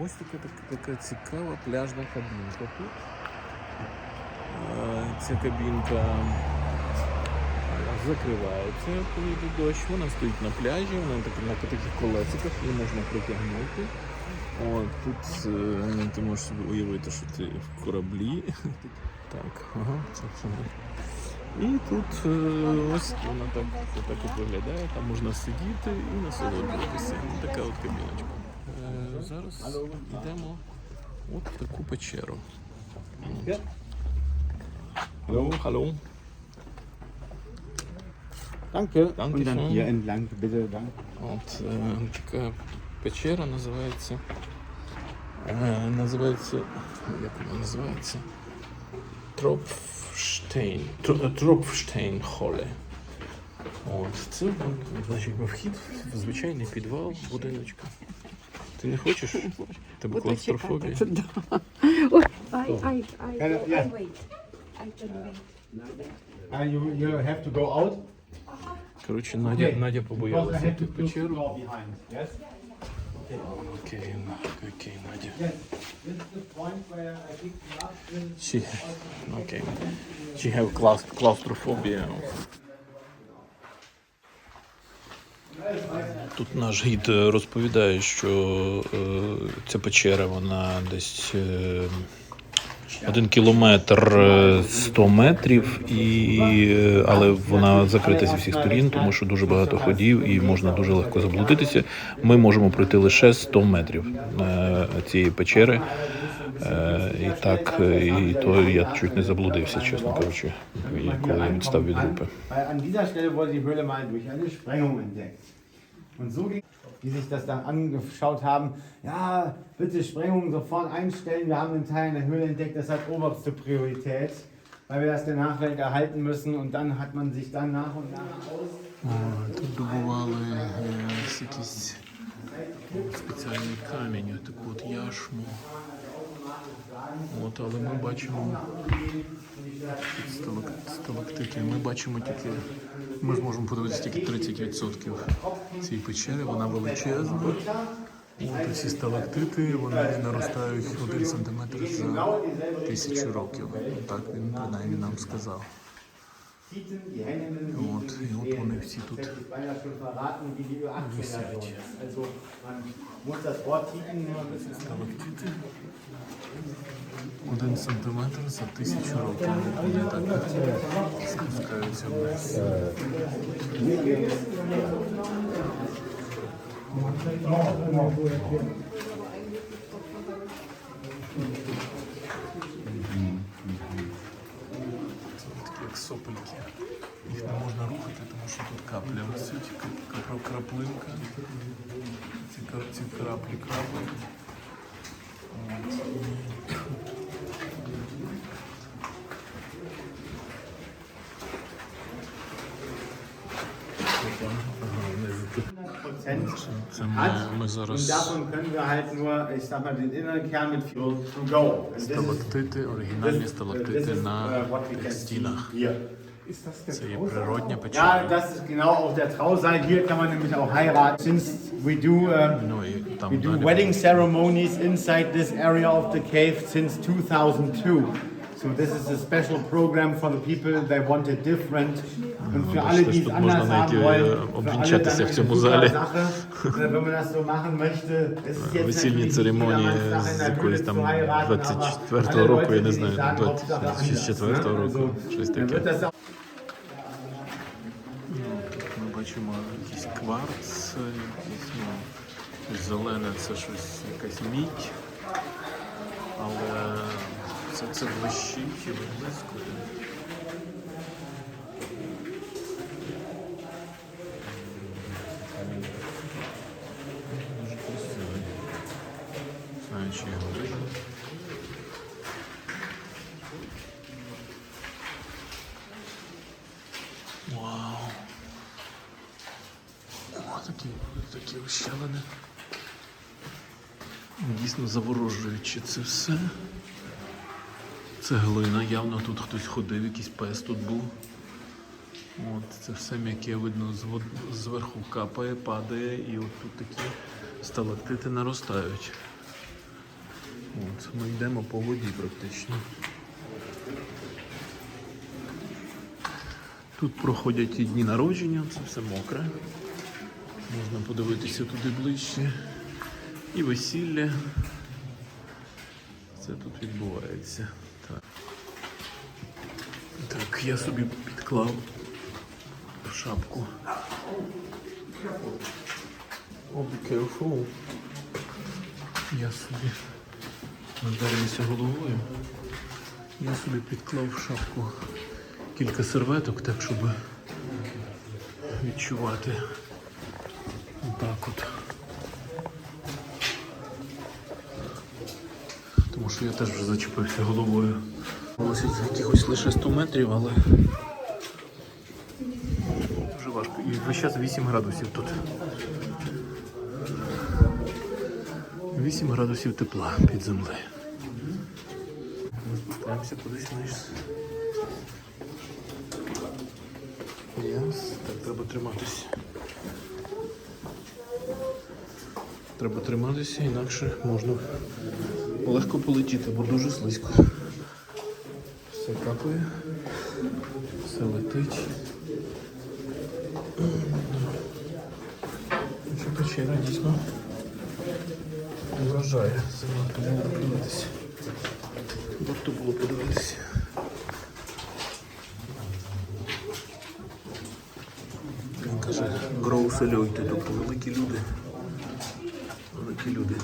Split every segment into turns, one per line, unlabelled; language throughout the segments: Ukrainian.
Ось така, така, така цікава пляжна кабінка тут. Ця кабінка закривається, коли йде дощ. Вона стоїть на пляжі, вона так, на таких колесиках, її можна притягнути. От, тут е, ти можеш собі уявити, що ти в кораблі. Так, ага, це все. І тут е, ось вона так, так от виглядає, там можна сидіти і насолоджуватися. Така от кабіночка. Зараз йдемо от в таку печеру. Hallo, hallo.
Danke.
Danke
Und dann
schön.
hier entlang, bitte. Danke.
От е, така печера називається. Е, називається. Як вона називається? Тропфштейн. Тро- Тропфштейн Холе. От, це значить, вхід в звичайний підвал будиночка. Ти не хочеш? Тебе клаустрофобія?
Ой, I, I, I,
Can I- yeah.
I wait. I can wait.
Uh, you, you have to go out
Коротше, Надя,
Okay.
Надя
because I
побоялася
have
йти
to
в
close the
печеру.
door behind. Yes.
Окей, окей, Надя.
Yes. This is the point where I think the last visit
She, okay. She have claus- claustrophobia. Тут наш гід е, розповідає, що е, ця печера вона десь е, один кілометр е, 100 метрів, і, але вона закрита зі всіх сторін, тому що дуже багато ходів і можна дуже легко заблудитися. Ми можемо пройти лише 100 метрів цієї печери. Е, і так, е, і то я чуть не заблудився, чесно кажучи, і коли я відстав від групи.
Weil an dieser Stelle wurde die Höhle mal durch eine Sprengung entdeckt. Und so ging die sich das dann angeschaut haben, ja, bitte Sprengung sofort einstellen, wir haben einen Teil in der Höhle entdeckt, das hat oberste Priorität, weil wir das der Nachwelt erhalten müssen und dann hat man sich dann nach und nach aus...
Тут добували якийсь спеціальний камінь, таку от яшму. От, але ми бачимо сталак- сталактити. Ми бачимо тільки, ми зможемо подивитися тільки 30% цієї печери, вона величезна. От ці сталактити вони наростають 1 см за тисячу років. Так він принаймні нам сказав. От, і от вони всі тут.
bisschen
Сталактити. Один сантиметр за тисячу років. Вони так спускаються вниз. Це такі як сопельки. Їх не можна рухати, тому що тут капля висить, краплинка. Ці, ці краплі краплять.
Prozent
Це ми,
hat.
ми
Und
зараз
davon können wir halt nur, ich sag mal, den inneren Kern mit viel to go. And this is,
сталактити, оригінальні
this, uh,
сталактити
is
на
uh, what we can see
стінах.
here.
Ist das der
Ja, das ist genau auch der Trausaal. Hier kann man nämlich auch heiraten. Since we do, um, we do wedding ceremonies inside this area of the cave since 2002. So this is a special program for the people. They want it different. Und für alle, die es anders haben wollen,
е,
für alle dann eine super. Sache. Äh, Wenn man das so machen möchte, ist jetzt natürlich jedermanns Sache, in der
там
zu heiraten, aber
24-го
alle Leute, die
знаю,
sagen, Hauptsache anders, ne?
року,
Also,
щось
dann wird
таке.
das auch
Ми бачимо якийсь кварц, якийсь, ну, зелене, це щось якась мідь. Але все це блищить і виблискує. Дуже. Вау. О, такі, такі ущелини. Дійсно заворожуючи це все. Це глина, явно тут хтось ходив, якийсь пес тут був. От, це все м'яке видно зверху капає, падає, і от тут такі сталактити наростають. ми йдемо по воді практично. Тут проходять і дні народження, це все мокре. Можна подивитися туди ближче. І весілля. Це тут відбувається. Так, так я собі підклав в шапку. Oh, be careful. Я собі вдарився головою. Я собі підклав в шапку кілька серветок, так щоб відчувати отак от. Тому що я теж вже зачепився головою. Висить за якихось лише 100 метрів, але дуже важко. І весь час 8 градусів тут. 8 градусів тепла під землею. Спускаємося кудись вниз. Яс. Так, треба триматися. Треба триматися, інакше можна легко полетіти, бо дуже слизько. Все капає, все летить. Ця печера дійсно вражає. Це варто було подивитися. Варто було подивитися. Він каже, гроусельойте, тобто великі люди. Великі люди.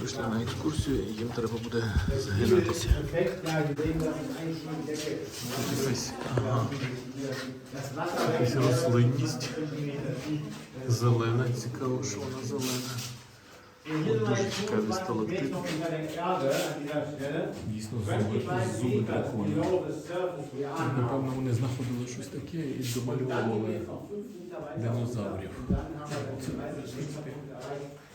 Прийшли на екскурсію і їм треба буде загинатися. Ага, якась рослинність. Зелена, цікаво, що вона зелена. Дуже сталактит. Дійсно зуби, зуби прикольні. Напевно, вони знаходили щось таке і домальовували динозаврів. Це,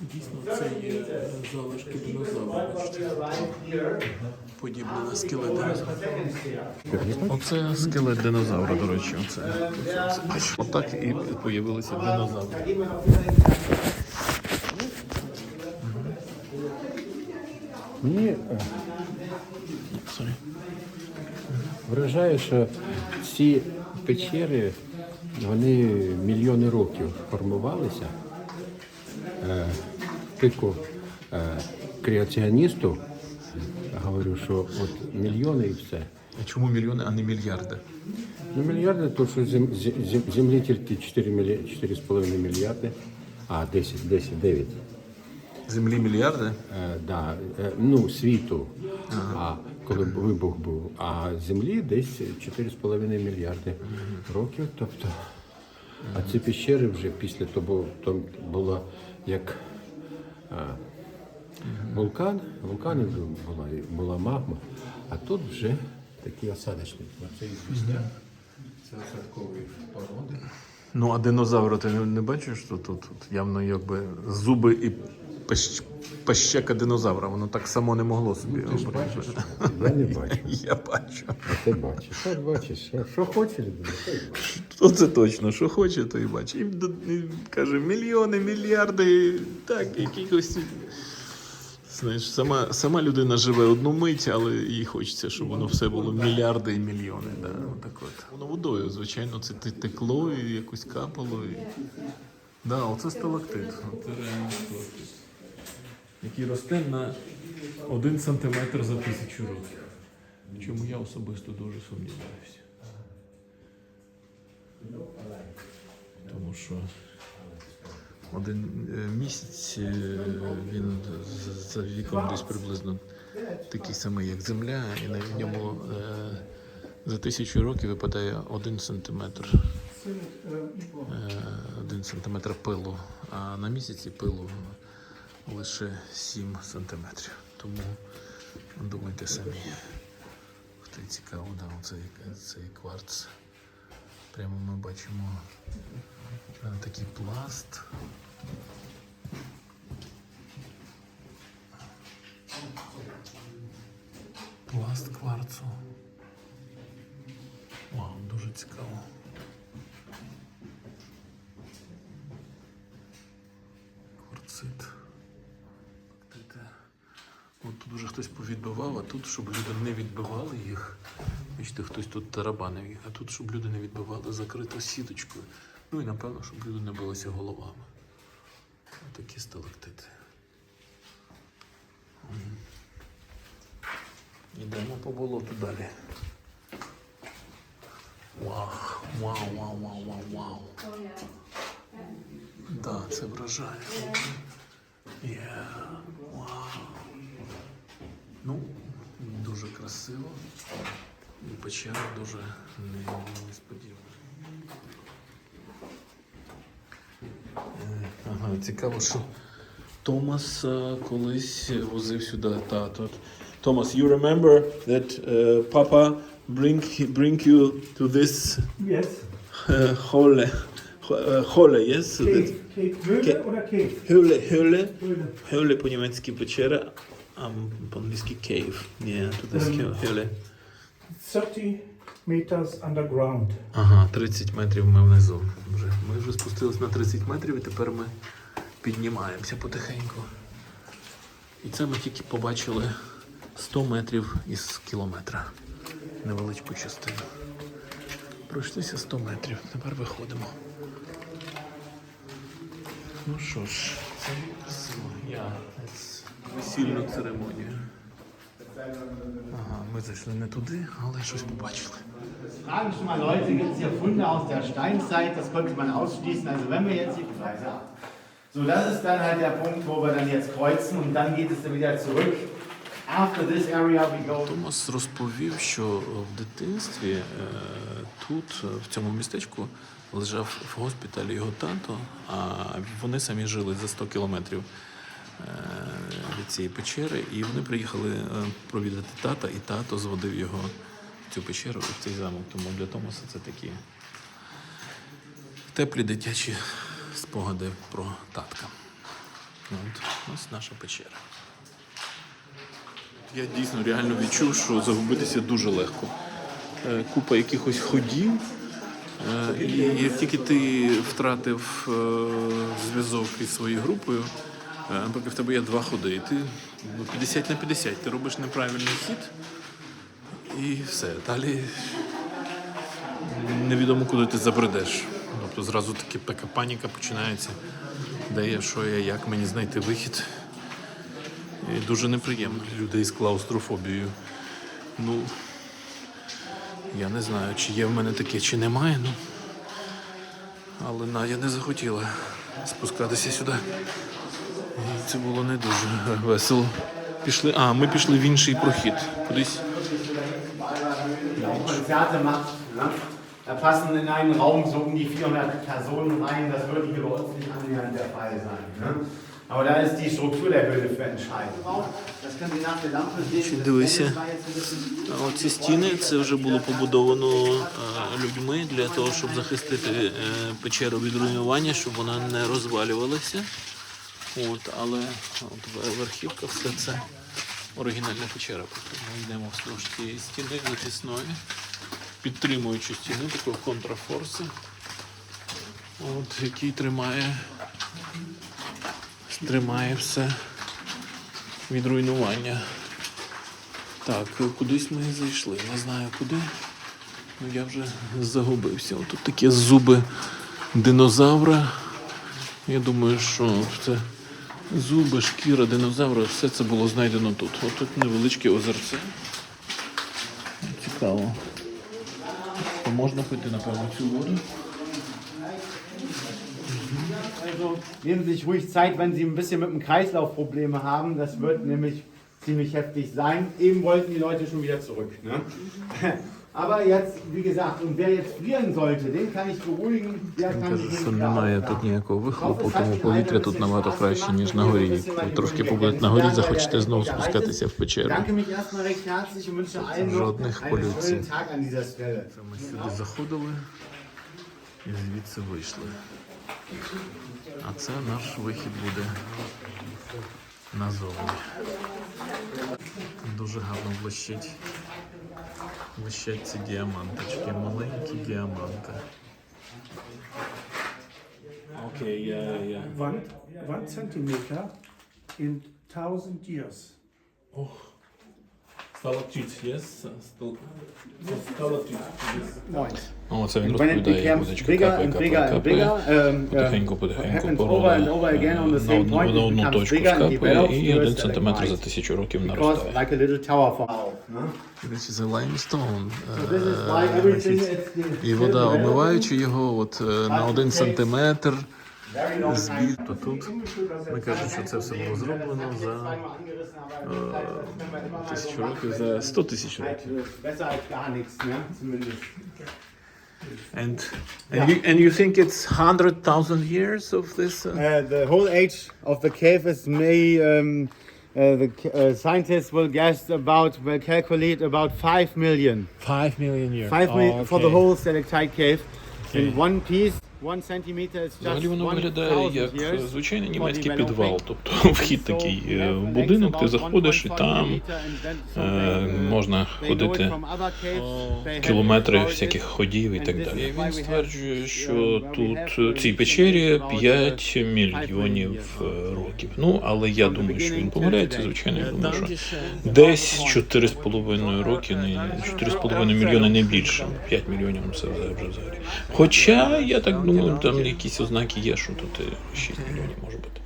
дійсно, це є залишки динозавра. Бачите? Подібне на скелет динозавра. Оце скелет динозавра, до речі. Оце. Отак і появилися динозаври.
Мені е, вражає, що ці печери вони мільйони років формувалися. Е, Тільки е, креаціоністу говорю, що от мільйони і все.
А чому мільйони, а не мільярди?
Ну, мільярди, то що зем, зем, землі тільки 4 4,5 мільярди, а 10, 10, 9.
Землі мільярди?
Е, да, е, ну, світу, а коли вибух був, а землі десь 4,5 мільярди років. Тобто, а ці пещери вже після того то було як а, вулкан, вулканів була, була магма, а тут вже такі осадочні. Оце і після це осадкові породи.
Ну, а динозавра ти не, не бачиш, що тут, тут явно якби зуби і пащ, пащека динозавра, воно так само не могло собі.
Ти ж
обрати.
бачиш? Я не бачу.
Я бачу.
А ти бачиш. Що бачиш? Що, що хочеш, людина, то й бачиш.
То це точно, що хоче, то і бачить. І, д- і каже, мільйони, мільярди, так, якихось. Знаєш, сама, сама людина живе одну мить, але їй хочеться, щоб воно все було мільярди і мільйони. Да, отак от. Воно водою, звичайно, це те- текло і якось капало. І... Да, оце сталактит. Це реально сталактит. Який росте на один сантиметр за тисячу років. Чому я особисто дуже сумніваюся. Тому що один е, місяць е, він за віком десь приблизно такий самий, як Земля, і на ньому е, за тисячу років випадає один сантиметр. Один сантиметр пилу, а на місяці пилу лише 7 сантиметрів. Тому думайте самі. Хто цікаво, да, цей, цей кварц. Прямо ми бачимо е, такий пласт. Пласт кварцу. Вау, дуже цікаво. Кварцит. Бактите. От тут Тут вже хтось повідбивав, а тут, щоб люди не відбивали їх. Бачите, хтось тут тарабанив їх, а тут, щоб люди не відбивали, закрито сіточкою. Ну і напевно, щоб люди не билися головами. Такі сталактити. Йдемо по болоту далі. Вау, вау, вау, вау, вау, вау. Да, це вражає. Є, вау. Ну, дуже красиво. І печера дуже несподівана. Е, Ага, цікаво, що Томас е, колись возив сюди тато. Томас, you remember that uh, Papa bring, bring you to this
Yes.
uh, hole, uh,
Cave. Cave. Höhle?
Höhle, Höhle.
Höhle.
Höhle по-німецьки печера, а по-англійськи cave. Yeah, to this
Ем.
Höhle.
30 meters underground.
Ага, 30 метрів ми внизу. Вже. Ми вже спустились на 30 метрів і тепер ми піднімаємося потихеньку. І це ми тільки побачили 100 метрів із кілометра. Невеличку частину. Пройшлися 100 метрів. Тепер виходимо. Ну що ж, це красиво. Я весільну церемонію. Ага, ми зайшли не туди, але щось побачили.
Fragen schon mal Leute, gibt es hier Funde aus der Steinzeit? Das konnte man ausschließen. Also wenn wir jetzt die Preise haben. So, das ist dann halt der Punkt, wo wir dann jetzt kreuzen und dann geht es dann wieder zurück. After this area we go.
Томас розповів, що в дитинстві е, тут, е, в цьому містечку, лежав в госпіталі його тато, а вони самі жили за 100 кілометрів е, цієї печери, і вони приїхали е, провідати тата, і тато зводив його в цю печеру, і в цей замок. Тому для Томаса це такі теплі дитячі спогади про татка. От, ось наша печера. Я дійсно реально відчув, що загубитися дуже легко. Е, Купа якихось ходів. е, І як тільки ти втратив зв'язок із своєю групою, поки в тебе є два ходи, і ти ну, 50 на 50, ти робиш неправильний хід, і все. Далі невідомо, куди ти забредеш. Тобто зразу таки така паніка починається. Де я, що я, як мені знайти вихід. І дуже неприємно людей з клаустрофобією. Ну, я не знаю, чи є в мене таке, чи немає. Ну. Але Надя не захотіла спускатися сюди. Це було не дуже весело. Пішли. А, ми пішли в інший прохід. Кудись.
Da passen in einen Raum so um die 400 Personen rein. Das würde hier bei uns nicht annähernd der Fall sein. Ne? Aber da ist die Struktur der Höhle für entscheidend. Das können Sie nach der Lampe sehen. Das
Дивися. Оці стіни це вже було побудовано е, людьми для того, щоб захистити е, печеру від руйнування, щоб вона не розвалювалася. От, але от верхівка все це оригінальна печера. Ми йдемо вздовж цієї стіни захисної, підтримуючи стіну такого контрафорсу, от, який тримає, тримає все від руйнування. Так, кудись ми зайшли. Не знаю куди. Ну я вже загубився. Тут такі зуби динозавра. Я думаю, що це зуби, шкіра динозавра, все це було знайдено тут. От тут невеличке озерце. Цікаво. То можна пити, напевно, цю воду.
Also nehmen Sie sich ruhig Zeit, wenn Sie ein bisschen mit dem Kreislauf Probleme haben. Das wird nämlich ziemlich heftig sein. Eben wollten die Leute schon wieder zurück. Ne? Aber jetzt, wie gesagt, und wer jetzt frieren sollte, den kann ich beruhigen. Der kann
Каже, що
nicht
немає тут ніякого вихлопу, тому повітря тут набагато краще, ніж на горі. Трошки побудете на горі, захочете знову спускатися в печеру.
danke mich erstmal recht herzlich und wünsche allen noch
Жодних
einen
полюцій.
schönen Tag an dieser Stelle.
Ми сюди заходили і звідси вийшли. А це наш вихід буде назовні. Дуже гарно блищить. Блищать ці діаманточки, маленькі діаманти. Окей, я, я.
One, one centimeter in thousand years.
Сталактит, yes? Сталактит.
Moin.
О, це він
When it
розповідає,
becomes
водичка
bigger
капає,
and
капає,
bigger and
капає.
bigger, um,
Потихеньку,
uh,
потихеньку
happens over and over again on the same
одну,
point,
на
it
одну
becomes
точку
bigger and
скапує,
develops
і
to a
один сантиметр за
stalagmite.
тисячу років
Because
наростає.
like a little tower for no?
This is a limestone.
So this is why everything is
І вода, омиваючи його от, е, на один сантиметр. збір, то тут ми кажемо, що це все було зроблено за тисячу років, за 100 тисяч років.
Besser als gar nichts, ne? Zumindest.
And, and, you, and you think it's 100,000 years of this? Uh,
Uh, the whole age of the cave is may um, uh, the ca- uh, scientists will guess about will calculate about five million.
5 million years.
Five
Oh,
million for the
okay.
whole stalactite cave. In one piece, one centimeter
Взагалі воно виглядає як звичайний німецький підвал. Тобто вхід такий е, в будинок, ти заходиш і там е,
uh,
можна ходити
from other caves. They have
кілометри всяких ходів і так далі. Він стверджує, що тут цій
uh,
печері
about, uh,
5 мільйонів е, років. Ну, але я думаю, що він помиляється, звичайно, я
Yeah,
думаю,
там
що десь 4,5 роки, не 4,5 мільйони, не більше. 5 мільйонів це вже взагалі. Хоча, я так думаю, там якісь ознаки є, що тут і 6 мільйонів може бути.